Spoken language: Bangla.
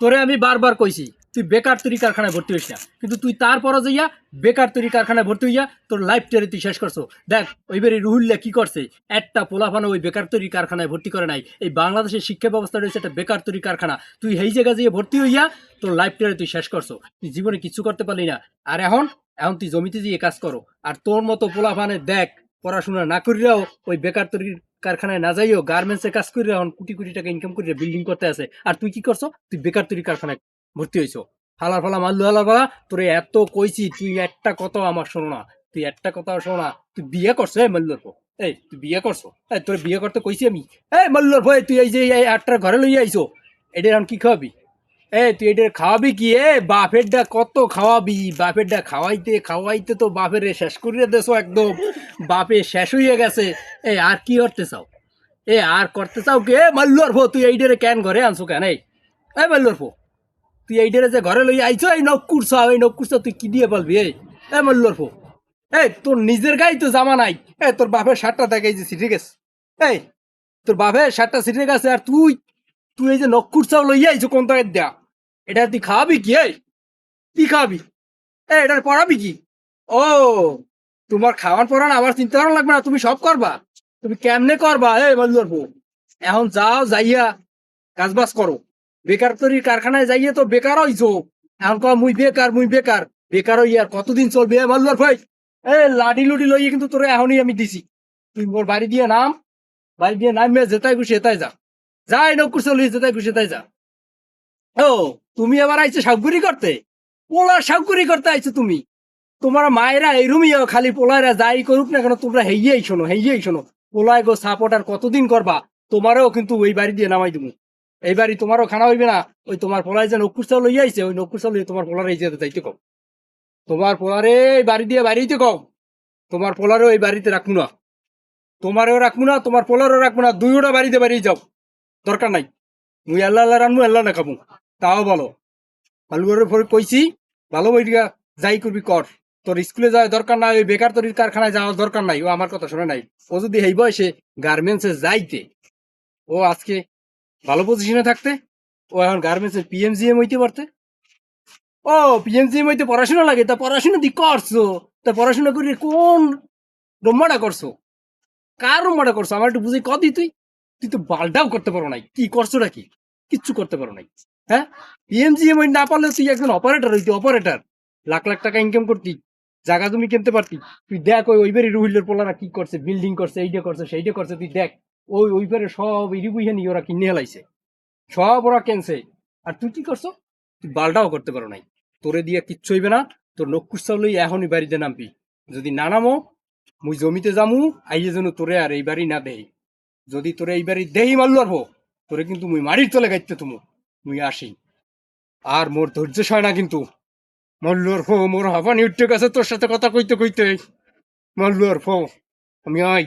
তোরে আমি বারবার কইছি, তুই বেকার তৈরি কারখানায় ভর্তি হইস না। কিন্তু তুই তারপরও যাইয়া বেকার তৈরি কারখানায় ভর্তি হইয়া তোর লাইফ টেরে তুই শেষ করছ। দেখ ওইবারে রুহুল্লা কি করছে? একটা পোলাফানো ওই বেকার তৈরি কারখানায় ভর্তি করে নাই। এই বাংলাদেশের শিক্ষা ব্যবস্থা রয়েছে একটা বেকার তৈরি কারখানা। তুই এই জায়গায় যেয়ে ভর্তি হইয়া তোর লাইফ টেরে তুই শেষ করছ। তুই জীবনে কিছু করতে পারলি না। আর এখন এখন তুই জমিতে যেয়ে কাজ করো। আর তোর মতো পোলাফানে দেখ, পড়াশোনা না করিয়াও ওই বেকার তৈরি কারখানায় না যাইও, গার্মেন্টসে কাজ করে এখন কোটি কোটি টাকা ইনকাম করে বিল্ডিং করতে আছে। আর তুই কি করছ? তুই বেকার তৈরি কারখানায় ভর্তি হয়েছো হালার ফালা, মাল্লু হালার ফালা, তোরে এত কইছি, তুই একটা কথা আমার শোনো না। তুই একটা কথা শোনো না। তুই বিয়ে করছ, এই মাল্লুর পো এই, তুই বিয়ে করছ? এই, তোর বিয়ে করতে কইছি আমি। এই মাল্লুর ভয় তুই এই যে এই আটটার ঘরে লইয়া আইছো এটা এখন কি খাওয়াবি? এ, তুই এটা খাওয়াবি কি? এ বাপের ডা কত খাওয়াবি? বাপের ডা খাওয়াইতে খাওয়াইতে তো বাপের শেষ করিয়ে দেছো একদম। বাপে শেষ হয়ে গেছে। এ, আর কি করতে চাও? এ, আর করতে চাও কে? মাল্লুর ভো তুই এইটারে কেন ঘরে আনছো কেন? এই এই মাল্লুর ভো তুই এইটারে যে ঘরে লই আইছো, এই নকুর চাও এই নকুর চাও তুই কি দিয়ে বলবি এই, এ মাল্লুর ভো এই তোর নিজের গায়ে তো জামা নাই। এ, তোর বাপের শার্টটা দেখাই দিছি ঠিক আছে? এই, তোর বাপের শার্টটা ছিটে গেছে আর তুই তুই এই যে নকুর চাও লইয়া আইছো কোন তাকে দেয়া, এটা তুই খাবি কি, এই? তুই খাওয়াবি? এ এটার পড়াবি কি? ও, তোমার খাওয়ান পড়ান আমার চিন্তা করা লাগবে না, তুমি সব করবা। তুমি কেমনে করবা, এই বললোর বউ? এখন যাও, যাইয়া কাজ বাজ করো। বেকার তৈরি কারখানায় যাইয়ে তো বেকার হইছো। এখন কয় মুই বেকার মুই বেকার। বেকার হই আর কতদিন চলবে এ বললোর ভাই? এ লাডি লুডি লইয়ে কিন্তু তোরে এখনই আমি দিছি। তুই মোর বাড়ি দিয়ে নাম, বাড়ি দিয়ে নামবে যেতাই খুশি এটাই যা। যাই নকুর চলি যেটাই খুশি, তাই যা। ও, তুমি আবার আইছো সাগুরি করতে? পোলার সাগুরি করতে আইছো তুমি? তোমার মায়েরা এইরুমই খালি পোলারা যাই করুক না কেন, তোমরা হেইয়েই শোনো হেইয়েই শোনো। পোলায় গো সাপোর্ট আর কতদিন করবা? তোমারও কিন্তু ওই বাড়ি দিয়ে নামাই দিব এই বাড়ি তোমারও খানা হইবে না, ওই তোমার পোলায় যে নকুর চাল লইয়া আইছে, ওই নকুর চাল তোমার পোলার এই যেতে যাইতে কও। তোমার পোলারে এই বাড়ি দিয়ে বাড়িতে কও। তোমার পোলারও এই বাড়িতে রাখব না। তোমারও রাখব না, তোমার পোলারও রাখব না দুইটা বাড়িতে বাড়িয়ে যাও। দরকার নাই। মুই আল্লাহ আল্লাহ রানবো আল্লাহ না খাব তাও বলো আলুয়ারের পরে কইছি, ভালো বইটা যাই করবি কর। তোর স্কুলে যাওয়ার দরকার নাই, ওই বেকার তৈরির কারখানায় যাওয়ার দরকার নাই, ও আমার কথা শুনে নাই। ও যদি এই বয়সে গার্মেন্টসে যাইতে, ও আজকে ভালো পজিশনে থাকতে, ও এখন গার্মেন্টসের পিএমজিএম হইতে পারতে। ও পিএমজিএম হইতে পড়াশোনা লাগে, তা পড়াশোনা দি করছ? তা পড়াশোনা করে কোন রম্মাটা করছ? কার রম্মাটা করছ? আমার একটু বুঝে কদি তুই। তুই তো বালটাও করতে পারো নাই। কি করছ নাকি কিচ্ছু করতে পারো নাই। হ্যাঁ? পিএমজিএম না পারলে তুই একজন অপারেটর হইতি অপারেটর লাখ লাখ টাকা ইনকাম করতি, জায়গা তুমি কিনতে পারতি। তুই দেখ ওই ওইবারই রুহিলের পোলারা কি করছে বিল্ডিং করছে, এইটা করছে, সেইটা করছে, তুই দেখ। ওই ওইবারে সব ইরিবুইহে ওরা কিনে হেলাইছে সব ওরা কেনছে। আর তুই কি করছ? তুই বালটাও করতে পারো নাই। তোরে দিয়ে কিচ্ছু হইবে না। তোর নকুশ চাউলই এখনই বাড়িতে নামবি। যদি না নামো, মুই জমিতে যামু, আইয়ে যেন তোরে আর এই বাড়ি না দেই। যদি তোরে এই দেহি মারলো আর তোরে কিন্তু মুই মারির তলে গাইতে তুমি, মুই আসি। আর মোর ধৈর্য সয় না কিন্তু। মল্লোর ফো মোর হাফানি উঠতে গেছে তোর সাথে কথা কইতে কইতে। মল্লোর ফো আমি আই।